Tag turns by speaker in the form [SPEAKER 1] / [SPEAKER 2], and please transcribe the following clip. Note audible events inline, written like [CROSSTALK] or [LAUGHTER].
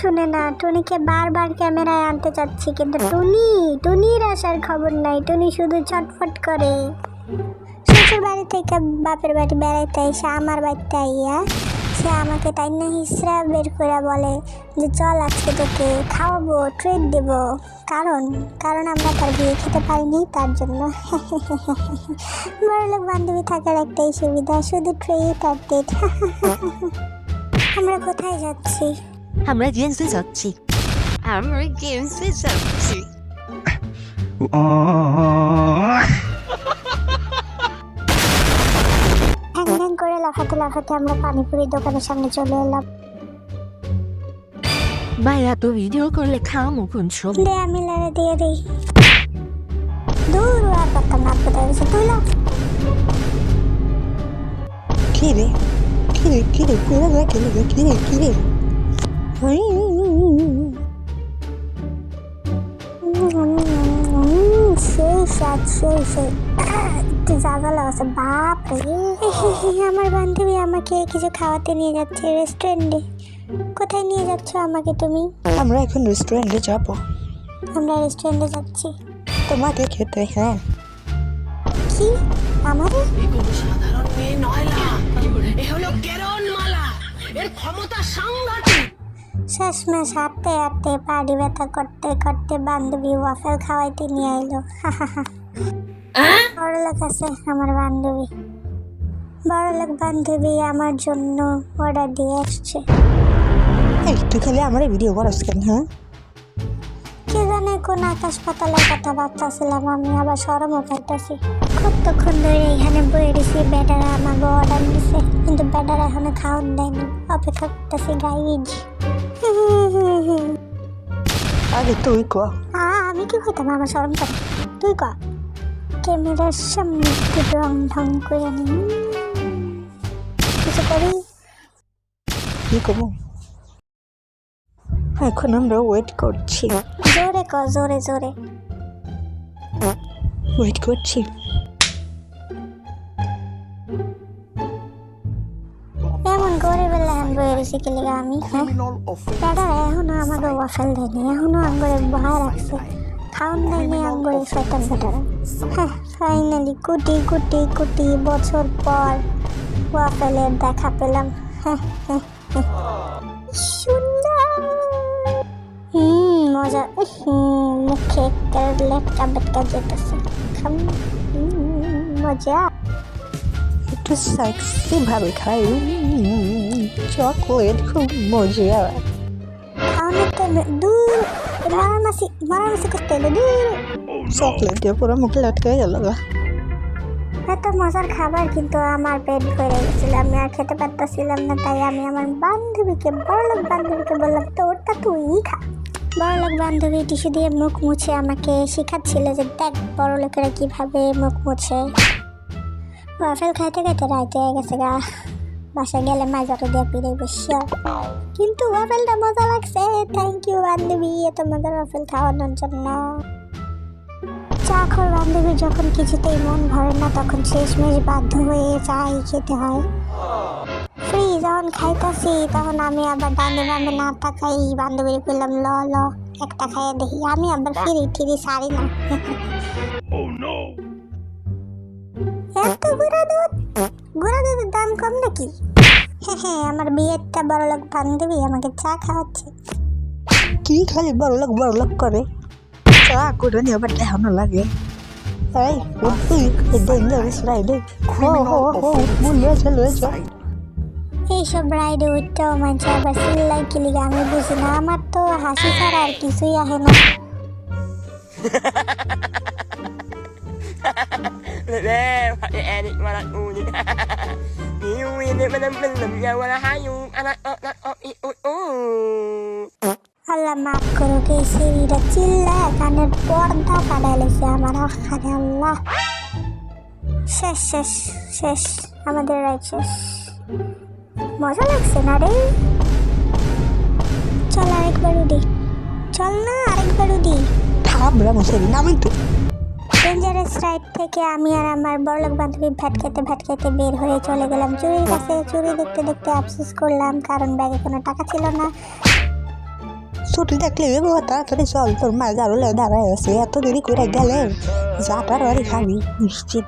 [SPEAKER 1] শুনে না, টুনিকে বারবার ক্যামেরায় আনতে চাচ্ছি, কিন্তু টুনি, টুনির আসার খবর নাই, টুনি শুধু ছটফট করে। শ্বশুর বাড়ি থেকে বাপের বাড়ি বেড়াইতে এসে আমার বাড়িতে আইয়া সে আমাকে তাই না হিসরা বের করে বলে যে, চল আজকে তোকে খাওয়াবো ট্রিট দেব। কারণ কারণ আমরা তার বিয়ে খেতে পারিনি, তার জন্য। বড়লোক বান্ধবী থাকার একটাই সুবিধা, শুধু ট্রিট আর ডেট আমরা কোথায় যাচ্ছি?
[SPEAKER 2] আমরা গেমসে যাচ্ছি। আমরা গেমসে যাচ্ছি।
[SPEAKER 1] হ্যাং করে লাফাতে লাফাতে আমরা পানিপুরির দোকানের সামনে চলে এলাম।
[SPEAKER 2] ভাইয়া তো ভিডিও করলে খামো কোন সব।
[SPEAKER 1] দে আমি লড়ে দিয়ে দিই। দূর আর পারতাম না কোথায় গেছে তুই লাফ।
[SPEAKER 3] কিরে কিরে কিরে কিরে কিরে কিরে
[SPEAKER 1] উম, সেই স্বাদ সেই সেই একটু জাগা লাগাচ্ছে বাপ রে আমার বান্ধবী আমাকে কিছু খাওয়াতে নিয়ে যাচ্ছে রেস্টুরেন্টে কোথায় নিয়ে যাচ্ছ আমাকে তুমি
[SPEAKER 3] আমরা এখন রেস্টুরেন্টে যাব।
[SPEAKER 1] আমরা রেস্টুরেন্টে যাচ্ছি।
[SPEAKER 3] তোমাকে খেতে হ্যাঁ।
[SPEAKER 1] কি? আমারে
[SPEAKER 4] সাধারণ মেয়ে নয় না এ হলো কেরণমালা এর ক্ষমতা সাংঘাতিক।
[SPEAKER 1] শেষমেশ হাঁটতে হাঁটতে পাড়ি ব্যথা করতে করতে বান্ধবী ওয়াফেল খাওয়াইতে নিয়ে আইলো। বড় বড়লোক আছে আমার বান্ধবী। বড়লোক বান্ধবী আমার জন্য অর্ডার দিয়ে আসছে।
[SPEAKER 3] এই তুই খালি আমার ভিডিও করাস কেন হ্যাঁ?
[SPEAKER 1] কে জানে কোন আকাশ পাতালের কথা ভাবতেছিলাম আমি আবার সরমও পাইতেছি। কতক্ষণ ধরে এখানে বয়ে রয়েছি ব্যাটারা আমাকে অর্ডার দিছে কিন্তু ব্যাটারা এখনও খাওয়ান দেয়নি। অপেক্ষা করতেছি গাইজ
[SPEAKER 3] আগে তুই ক।
[SPEAKER 1] আমি কি হইতাম? আমার সরম করে। তুই ক। ক্যামেরার সামনে রং ঢং করে নি। কিছু করি?
[SPEAKER 3] কি করব? এখন আমরা ওয়েট করছি।
[SPEAKER 1] জোরে ক জোরে জোরে।
[SPEAKER 3] ওয়েট করছি।
[SPEAKER 1] রয়েছি কি আমি হ্যাঁ। দাদা এখনও আমাকে ওয়াফেল দেয়নি এখনও আঙ্গুরে বহায় রাখছে খাওয়ান দেয়নি আঙ্গুরে শয়তান বেটারা হ্যাঁ ফাইনালি কুটি কুটি কুটি বছর পর ওয়াফেলের দেখা পেলাম। হ্যাঁ হ্যাঁ হ্যাঁ। সুন্দর। হুম মজা। হুম মুখে একটা লেটকা বেটকা যেতেছে। মজা।
[SPEAKER 3] একটু সেক্সি ভাবে খাই। চকলেট খুব মজা
[SPEAKER 1] টাইমে দূর মারামাসি মারামাসি করতে এলো দূর।
[SPEAKER 3] চকলেট দিয়ে পুরো মুখে লটকে গেল গা।
[SPEAKER 1] এত মজার খাবার কিন্তু আমার পেট ভরে গেছিল আমি আর খেতে পারতেছিলাম না তাই আমি আমার বান্ধবীকে বড়লোক বান্ধবীকে বললাম তো ওটা তুই খা। বড়লোক বান্ধবী টিস্যু দিয়ে মুখ মুছে আমাকে শেখাচ্ছিল যে দেখ বড়লোকেরা কীভাবে মুখ মুছে। ওয়াফেল খাইতে খাইতে রাইতে গেছে গা। বাসায় গেলে মাইজাটা দিয়ে পিড়ে বসে কিন্তু ওয়াফেলটা মজা লাগছে। থ্যাংক ইউ বান্ধবী। এত মজার ওয়াফেল খাওয়ানোর জন্য। চা চাখর বান্ধবী। যখন কিছুতেই মন ভরে না তখন শেষমেশ বাধ্য হয়ে চাই খেতে হয়। ফ্রি যখন খাইতাছি তখন আমি আবার ডানে বামে না তাকাই। বান্ধবীর বললাম ল ল একটা খাইয়ে দেখি। আমি আবার ফিরি ঠিরি সারি না। এত গুঁড়া দুধ! গুঁড়া দুধের দাম কম নাকি? হ্যাঁ হ্যাঁ আমার বিয়েরটা বড় লোক বান্ধবী আমাকে চা খাওয়াচ্ছে।
[SPEAKER 3] কি খালি বড় লোক বড় লোক করে? চা করে নিয়ে আবার দেখানো লাগে? এই তুই ডেঞ্জারাস রাইডে হো হো হো বুলিয়ে চলে যা
[SPEAKER 1] এইসব রাইডে উঠতেও মানছে আবার চিল্লাই কিলিগা আমি বুঝি না আমার তো হাসি ছাড়া আর কিছুই আহে না। [LAUGHS]
[SPEAKER 5] Bebe, pakai edit malah uni. Iu ini benar-benar ya wala hayu anak anak oh i u u.
[SPEAKER 1] আল্লাহ মাফ করুক এই সিঁড়িটা চিল্লায় কানের পর্দা পাঠাইলেছে আমার আখানে আল্লাহ শেষ শেষ শেষ আমাদের রাইড শেষ মজা লাগছে না রে চল আরেকবার উদি চল না আরেকবার উদি
[SPEAKER 3] থামরা মশারি নামি তো
[SPEAKER 1] ride থেকে আমি আর আমার বড়লোক বান্ধবী ভ্যাট খেতে ভ্যাট খেতে বের হয়ে চলে গেলাম। চুরির কাছে, চুরি দেখতে দেখতে আফসোস করলাম, কারণ ব্যাগে কোনো টাকা ছিল না।
[SPEAKER 3] ছুটি দেখলে তাড়াতাড়ি চল, তোর মা দাঁড়ালে দাঁড়ায় আছে, এত দেরি করে গেলে যা তাড়াতাড়ি খাবি নিশ্চিত।